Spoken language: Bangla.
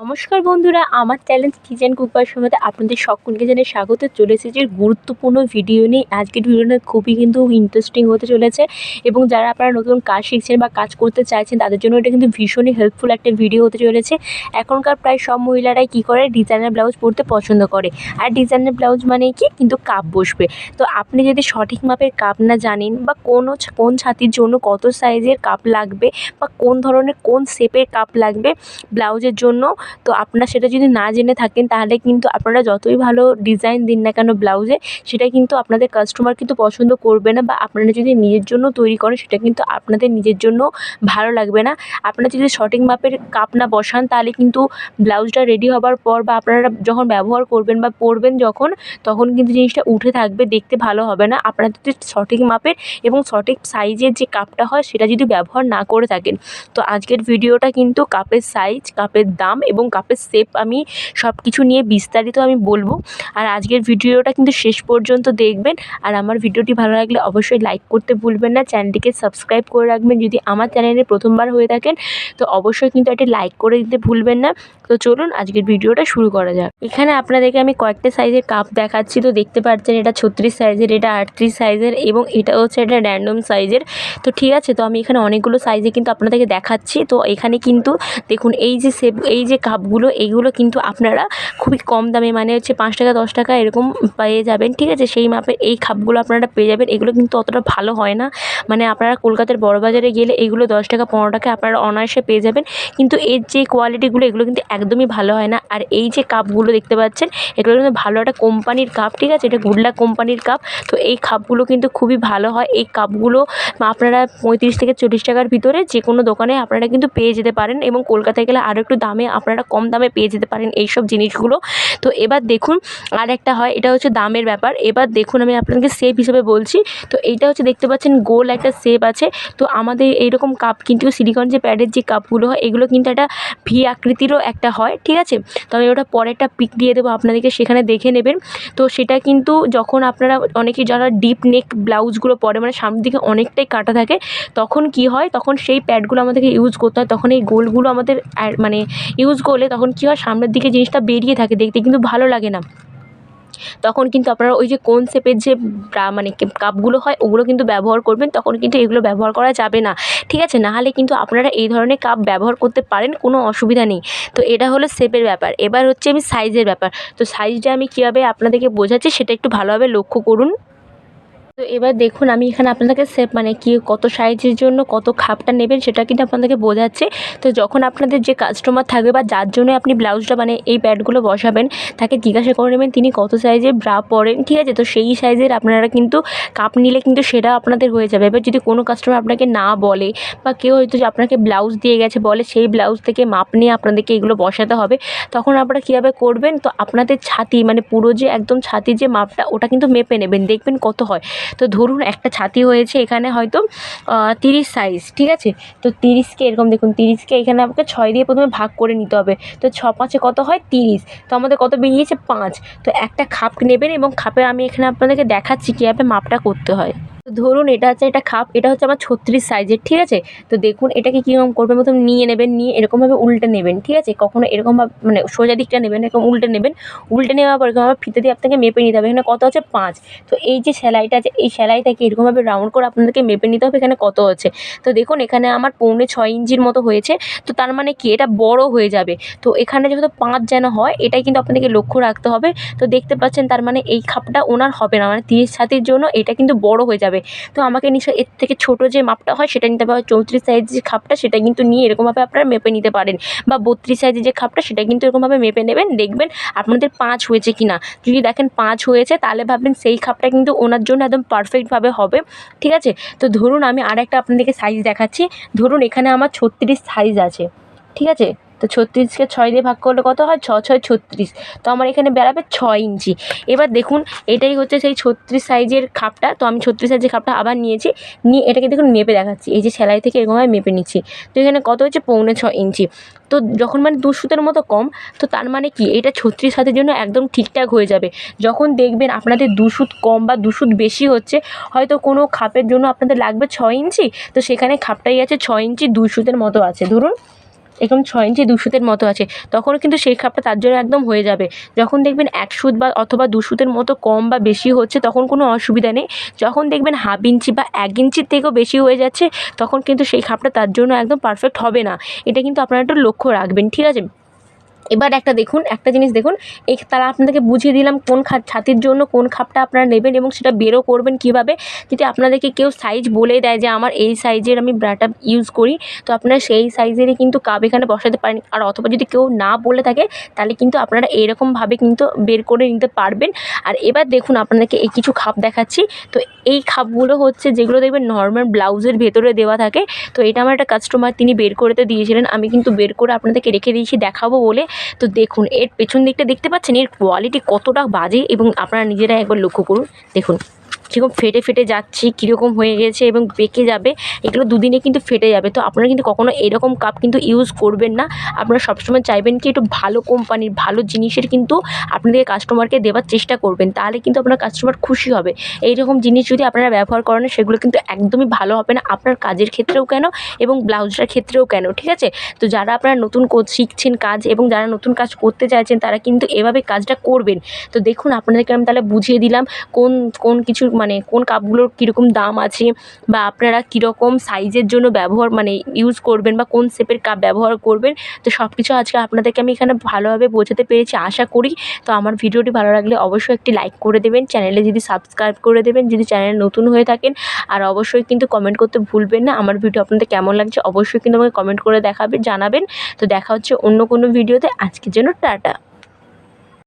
নমস্কার বন্ধুরা, আমার চ্যালেঞ্জ কিচেন কুকার সময়তে আপনাদের সকলকে জানিয়ে স্বাগত। চলে এসেছে গুরুত্বপূর্ণ ভিডিও নিয়ে। আজকের ভিডিওটা খুবই কিন্তু ইন্টারেস্টিং হতে চলেছে এবং যারা আপনারা নতুন কাজ শিখছেন বা কাজ করতে চাইছেন, তাদের জন্য এটা কিন্তু ভীষণই হেল্পফুল একটা ভিডিও হতে চলেছে। এখনকার প্রায় সব মহিলারাই কী করে? ডিজাইনার ব্লাউজ পরতে পছন্দ করে। আর ডিজাইনার ব্লাউজ মানে কি? কিন্তু কাপ বসবে। তো আপনি যদি সঠিক মাপের কাপ না জানেন বা কোনো কোন ছাতির জন্য কত সাইজের কাপ লাগবে বা কোন ধরনের কোন শেপের কাপ লাগবে ব্লাউজের জন্য তো আপনারা সেটা যদি না জেনে থাকেন, তাহলে কিন্তু আপনারা যতই ভালো ডিজাইন দিন না কেন ব্লাউজে সেটা কিন্তু আপনাদের কাস্টমার কিন্তু পছন্দ করবে না বা আপনারা যদি নিজের জন্য তৈরি করেন, সেটা কিন্তু আপনাদের নিজের জন্য ভালো লাগবে না। আপনারা যদি সঠিক মাপের কাপ না বসান, তাহলে কিন্তু ব্লাউজটা রেডি হবার পর বা আপনারা যখন ব্যবহার করবেন বা পরবেন যখন, তখন কিন্তু জিনিসটা উঠে থাকবে, দেখতে ভালো হবে না। আপনারা যদি সঠিক মাপের এবং সঠিক সাইজের যে কাপটা হয়, সেটা যদি ব্যবহার না করে থাকেন, তো আজকের ভিডিওটা কিন্তু কাপের সাইজ কাপের দাম এবং কাপের শেপ আমি সব কিছু নিয়ে বিস্তারিত আমি বলব। আর আজকের ভিডিওটা কিন্তু শেষ পর্যন্ত দেখবেন। আর আমার ভিডিওটি ভালো লাগলে অবশ্যই লাইক করতে ভুলবেন না। চ্যানেলটিকে সাবস্ক্রাইব করে রাখবেন। যদি আমার চ্যানেলে প্রথমবার হয়ে থাকেন, তো অবশ্যই কিন্তু একটা লাইক করে দিতে ভুলবেন না। তো চলুন আজকের ভিডিওটা শুরু করা যাক। এখানে আপনাদেরকে আমি কয়েকটা সাইজের কাপ দেখাচ্ছি। তো দেখতে পাচ্ছেন এটা ছত্রিশ সাইজের এটা আটত্রিশ সাইজের এবং এটা হচ্ছে এটা র্যান্ডম সাইজের তো ঠিক আছে, তো আমি এখানে অনেকগুলো সাইজে কিন্তু আপনাদেরকে দেখাচ্ছি। তো এখানে কিন্তু দেখুন, এই যে সেপ এই যে কাপগুলো এইগুলো কিন্তু আপনারা খুবই কম দামে মানে হচ্ছে পাঁচ টাকা, দশ টাকা এরকম পেয়ে যাবেন, ঠিক আছে? সেই মাপের এই কাপগুলো আপনারা পেয়ে যাবেন, এগুলো কিন্তু অতটা ভালো হয় না। মানে আপনারা কলকাতার বড় বাজারে গেলে এগুলো দশ টাকা, পনেরো টাকা আপনারা অনায়াসে পেয়ে যাবেন, কিন্তু এর যে কোয়ালিটিগুলো এগুলো কিন্তু একদমই ভালো হয় না। আর এই যে কাপগুলো দেখতে পাচ্ছেন, এগুলো কিন্তু ভালো একটা কোম্পানির কাপ, ঠিক আছে? এটা গুডলা কোম্পানির কাপ, তো এই কাপগুলো কিন্তু খুবই ভালো হয়। এই কাপগুলো আপনারা পঁয়ত্রিশ থেকে চল্লিশ টাকার ভিতরে যে কোনো দোকানে আপনারা কিন্তু পেয়ে যেতে পারেন এবং কলকাতায় গেলে আরও একটু দামে আপনারা কম দামে পেয়ে যেতে পারেন এই সব জিনিসগুলো। তো এবার দেখুন আর একটা হয়, এটা হচ্ছে দামের ব্যাপার। এবার দেখুন, আমি আপনাদেরকে শেপ হিসেবে বলছি। তো এইটা হচ্ছে, দেখতে পাচ্ছেন গোল একটা শেপ আছে। তো আমাদের এইরকম কাপ কিন্তু সিলিকন যে প্যাডের যে কাপগুলো হয়, এগুলো কিন্তু একটা ভি আকৃতিরও একটা হয়, ঠিক আছে? তো আমি ওটা পরে একটা পিক দিয়ে দেবো, আপনাদেরকে সেখানে দেখে নেবেন। তো সেটা কিন্তু যখন আপনারা, অনেকে যারা ডিপ নেক ব্লাউজগুলো পরে মানে সামনের দিকে অনেকটাই কাটা থাকে, তখন কি হয়? তখন সেই প্যাডগুলো আমাদেরকে ইউজ করতে হয়। তখন এই গোলগুলো আমাদের মানে ইউজ করলে তখন কী হয়? সামনের দিকে জিনিসটা বেরিয়ে থাকে দেখতে কিন্তু ভালো লাগে না। তখন কিন্তু আপনারা ওই যে কোন শেপের যে মানে কাপগুলো হয়, ওগুলো কিন্তু ব্যবহার করবেন, তখন কিন্তু এগুলো ব্যবহার করা যাবে না। ঠিক আছে? নাহলে কিন্তু আপনারা এই ধরনের কাপ ব্যবহার করতে পারেন, কোনো অসুবিধা নেই। তো এটা হলো শেপের ব্যাপার। এবার হচ্ছে আমি সাইজের ব্যাপার। তো সাইজটা আমি কীভাবে আপনাদেরকে বোঝাচ্ছি, সেটা একটু ভালোভাবে লক্ষ্য করুন। তো এবার দেখুন, আমি এখানে আপনাদেরকে শেপ মানে কি, কত সাইজের জন্য কত খাপটা নেবেন সেটা কিন্তু আপনাদেরকে বোঝাচ্ছে। তো যখন আপনাদের যে কাস্টমার থাকবে বা যার জন্য আপনি ব্লাউজটা মানে এই প্যাডগুলো বসাবেন, তাকে জিজ্ঞাসা করে নেবেন, তিনি কত সাইজের ব্রা পরেন? ঠিক আছে? তো সেই সাইজের আপনারা কিন্তু কাপ নিলে কিন্তু সেটা আপনাদের হয়ে যাবে। এবার যদি কোনো কাস্টমার আপনাকে না বলে বা কেউ হয়তো যে আপনাকে ব্লাউজ দিয়ে গেছে বলে, সেই ব্লাউজ থেকে মাপ নিয়ে আপনাদেরকে এগুলো বসাতে হবে, তখন আপনারা কীভাবে করবেন? তো আপনাদের ছাতি মানে পুরো যে একদম ছাতির যে মাপটা, ওটা কিন্তু মেপে নেবেন। দেখবেন কত হয়। তো ধরুন একটা ছাতি হয়েছে এখানে হয়তো তিরিশ সাইজ ঠিক আছে? তো তিরিশকে এরকম দেখুন, তিরিশকে এখানে আমাকে ছয় দিয়ে প্রথমে ভাগ করে নিতে হবে। তো ছ পাঁচে কত হয়? তিরিশ। তো আমাদের কত বেরিয়েছে? পাঁচ। তো একটা খাপ নেবেন এবং খাপে আমি এখানে আপনাদেরকে দেখাচ্ছি কীভাবে মাপটা করতে হয়। তো ধরুন এটা হচ্ছে একটা খাপ, এটা হচ্ছে আমার ছত্রিশ সাইজের ঠিক আছে? তো দেখুন এটাকে কীরকম করবেন? প্রথম নিয়ে নেবেন, নিয়ে এরকমভাবে উল্টে নেবেন, ঠিক আছে? কখনো এরকমভাবে মানে সোজা দিকটা নেবেন, এরকম উল্টে নেবেন। উল্টে নেওয়ার পর এরকমভাবে ফিতে দিয়ে আপনাকে মেপে নিতে হবে। এখানে কত হচ্ছে পাঁচ। তো এই যে সেলাইটা আছে, এই সেলাইটাকে এরকমভাবে রাউন্ড করে আপনাদেরকে মেপে নিতে হবে এখানে কত হচ্ছে তো দেখুন এখানে আমার পৌনে ছয় ইঞ্চির মতো হয়েছে। তো তার মানে কি? এটা বড় হয়ে যাবে। তো এখানে যেহেতু পাঁচ যেন হয়, এটাই কিন্তু আপনাদেরকে লক্ষ্য রাখতে হবে। তো দেখতে পাচ্ছেন তার মানে এই খাপটা ওনার হবে না। মানে তিরিশ ছাতির জন্য এটা কিন্তু বড় হয়ে যাবে। তো আমাকে নিশ্চয় এর থেকে ছোটো যে মাপটা হয়, সেটা নিতে হবে। চৌত্রিশ সাইজের যে খাপটা, সেটা কিন্তু নিয়ে এরকমভাবে আপনারা মেপে নিতে পারেন। বা বত্রিশ সাইজের যে খাপটা, সেটা কিন্তু এরকমভাবে মেপে নেবেন। দেখবেন আপনাদের পাঁচ হয়েছে কি না যদি দেখেন পাঁচ হয়েছে, তাহলে ভাববেন সেই খাপটা কিন্তু ওনার জন্য একদম পারফেক্টভাবে হবে। ঠিক আছে? তো ধরুন আমি আর একটা আপনাদেরকে সাইজ দেখাচ্ছি। ধরুন এখানে আমার ছত্রিশ সাইজ আছে। ঠিক আছে? তো ছত্রিশকে ছয় দিয়ে ভাগ করলে কত হয়? ছ, ছয়, ছত্রিশ। তো আমার এখানে বেরাবে ছয় ইঞ্চি। এবার দেখুন, এটাই হচ্ছে সেই ছত্রিশ সাইজের খাপটা। তো আমি ছত্রিশ সাইজের খাপটা আবার নিয়েছি। নিয়ে এটাকে দেখুন মেপে দেখাচ্ছি। এই যে সেলাই থেকে এরকমভাবে মেপে নিচ্ছি। তো এখানে কত হচ্ছে? পৌনে ছ ইঞ্চি। তো যখন মানে দু সুতের মতো কম, তো তার মানে কি? এটা ছত্রিশ হাতের জন্য একদম ঠিকঠাক হয়ে যাবে। যখন দেখবেন আপনাদের দু সুত কম বা দু সুত বেশি হচ্ছে, হয়তো কোনো খাপের জন্য আপনাদের লাগবে ছয় ইঞ্চি। তো সেখানে খাপটাই আছে, ছয় ইঞ্চি দুই সুতের মতো আছে। ধরুন এরকম ছয় ইঞ্চি দু সুতের মতো আছে। তখনও কিন্তু সেই খাপটা তার জন্য একদম হয়ে যাবে। যখন দেখবেন এক সুত বা অথবা দু সুতের মতো কম বা বেশি হচ্ছে, তখন কোনো অসুবিধা নেই। যখন দেখবেন হাফ ইঞ্চি বা এক ইঞ্চির থেকেও বেশি হয়ে যাচ্ছে, তখন কিন্তু সেই খাপটা তার জন্য একদম পারফেক্ট হবে না। এটা কিন্তু আপনারা একটু লক্ষ্য রাখবেন, ঠিক আছে? এবার একটা দেখুন, একটা জিনিস দেখুন। এই তারা আপনাদেরকে বুঝিয়ে দিলাম কোন খা, ছাতির জন্য কোন খাপটা আপনারা নেবেন এবং সেটা বেরও করবেন কীভাবে। যদি আপনাদেরকে কেউ সাইজ বলে দেয় যে আমার এই সাইজের আমি ব্রাটা ইউজ করি, তো আপনারা সেই সাইজেরই কিন্তু কাপ এখানে বসাতে পারেন। আর অথবা যদি কেউ না বলে থাকে, তাহলে কিন্তু আপনারা এরকমভাবে কিন্তু বের করে নিতে পারবেন। আর এবার দেখুন, আপনাদেরকে এই কিছু খাপ দেখাচ্ছি। তো এই খাপগুলো হচ্ছে যেগুলো দেখবেন নর্মাল ব্লাউজের ভেতরে দেওয়া থাকে। তো এটা আমার একটা কাস্টমার তিনি বের করতে দিয়েছিলেন। আমি কিন্তু বের করে আপনাদেরকে রেখে দিয়েছি, দেখাবো বলে। তো দেখুন, এর পেছন দিকটা দেখতে পাচ্ছেন, এর কোয়ালিটি কতটা বাজে এবং আপনারা নিজেরা একবার লক্ষ্য করুন। দেখুন। কীরকম ফেটে ফেটে যাচ্ছে, কীরকম হয়ে গেছে এবং বেঁকে যাবে, এগুলো দুদিনে কিন্তু ফেটে যাবে। তো আপনারা কিন্তু কখনো এরকম কাপ কিন্তু ইউজ করবেন না। আপনারা সবসময় চাইবেন কি একটু ভালো কোম্পানির ভালো জিনিসের কিন্তু আপনাদের কাস্টমারকে দেওয়ার চেষ্টা করবেন। তাহলে কিন্তু আপনার কাস্টমার খুশি হবে। এই রকম জিনিস যদি আপনারা ব্যবহার করেন, সেগুলো কিন্তু একদমই ভালো হবে না। আপনার কাজের ক্ষেত্রেও কেন? এবং ব্লাউজটার ক্ষেত্রেও কেন? ঠিক আছে? তো যারা আপনারা নতুন শিখছেন কাজ এবং যারা নতুন কাজ করতে চাইছেন, তারা কিন্তু এভাবে কাজটা করবেন। তো দেখুন, আপনাদেরকে আমি তাহলে বুঝিয়ে দিলাম কোন কোন কিছু মানে কোন কাপগুলোর কীরকম দাম আছে বা আপনারা কীরকম সাইজের জন্য ব্যবহার মানে ইউজ করবেন বা কোন শেপের কাপ ব্যবহার করবেন, তো সব কিছু আজকে আপনাদেরকে আমি এখানে ভালোভাবে বোঝাতে পেরেছি, আশা করি। তো আমার ভিডিওটি ভালো লাগলে অবশ্যই একটি লাইক করে দেবেন চ্যানেলে যদি সাবস্ক্রাইব করে দেবেন, যদি চ্যানেল নতুন হয়ে থাকেন, আর অবশ্যই কিন্তু কমেন্ট করতে ভুলবেন না। আমার ভিডিও আপনাদের কেমন লাগছে অবশ্যই কিন্তু আমাকে কমেন্ট করে দেখাবেন জানাবেন। তো দেখা হচ্ছে অন্য কোনো ভিডিওতে, আজকের জন্য টাটা।